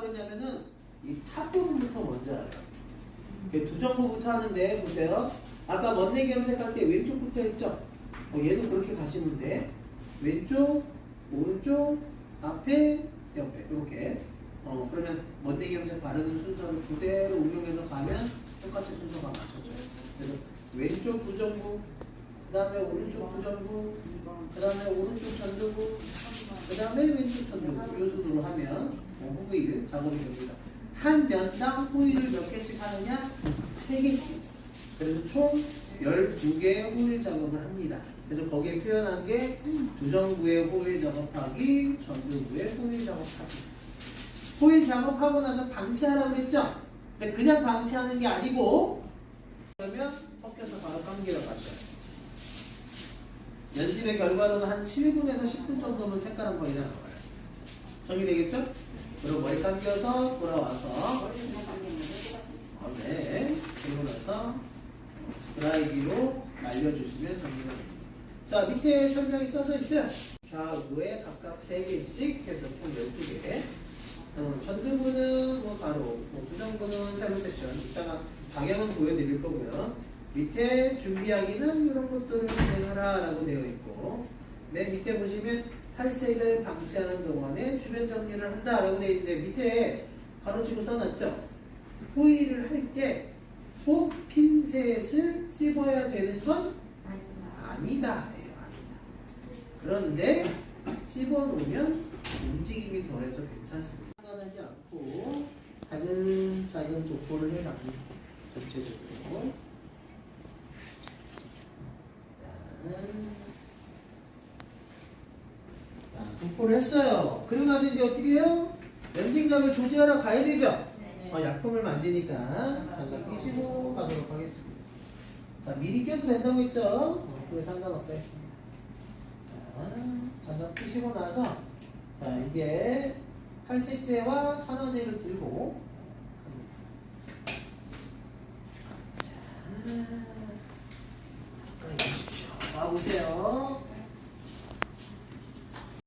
그러냐면은 이탑 부분부터 먼저 알아요. 이두 정보부터 하는데 보세요. 아까 먼내 염색할 때 왼쪽부터 했죠? 어, 얘도 그렇게 가시면 돼. 왼쪽, 오른쪽, 앞에, 옆에 이렇게. 어 그러면 먼내 염색 바르는 순서를 그대로 응용해서 가면 똑같이 순서가 맞춰져요. 그래서 왼쪽 부정부, 그 다음에 오른쪽 부정부, 그 다음에 오른쪽 전두부, 그 다음에 왼쪽 전두부 이 순으로 하면 어, 호일 작업이 됩니다. 한 면당 호일을 몇 개씩 하느냐? 세 개씩. 그래서 총 12개의 호일 작업을 합니다. 그래서 거기에 표현한 게 두정부의 호일 작업하기, 전두부의 호일 작업하기. 호일 작업하고 나서 방치하라고 했죠? 근데 그냥 방치하는 게 아니고 그러면 섞여서 바로 감기러 가셔요. 연습의 결과로는 한 7분에서 10분 정도면 색깔은 거의 다 나와요. 정리되겠죠? 그리고 머리 감겨서 돌아와서 어, 네. 그리고 나서 드라이기로 말려주시면 정리가 됩니다. 자, 밑에 설명이 써져 있어요. 좌우에 각각 3개씩 해서 총 12개. 어, 전두부는 뭐 가로, 뭐 부정부는 세로 섹션. 이따가 방향은 보여드릴 거고요. 밑에 준비하기는 이런 것들을 진행하라 라고 되어 있고, 맨 밑에 보시면 탈색을 방치하는 동안에 주변 정리를 한다 라고 되어 있는데 밑에 가로치고 써놨죠. 호일을 할 때 꼭 핀셋을 찝어야 되는 건 아니다. 그런데 찝어 놓으면 움직임이 덜해서 괜찮습니다. 상관하지 않고 작은 작은 도포를 해갑니다. 전체적으로. 도포를 했어요. 그리고 나서 이제 어떻게 해요? 염증감을 조지하러 가야 되죠? 어, 약품을 만지니까 장갑 끼시고 가도록 하겠습니다. 자, 미리 껴도 된다고 했죠? 어, 그게 상관없다 했습니다. 자, 장갑 끼시고 나서 자, 이제 탈색제와 산화제를 들고 자, 가까이 보십시오. 와 보세요.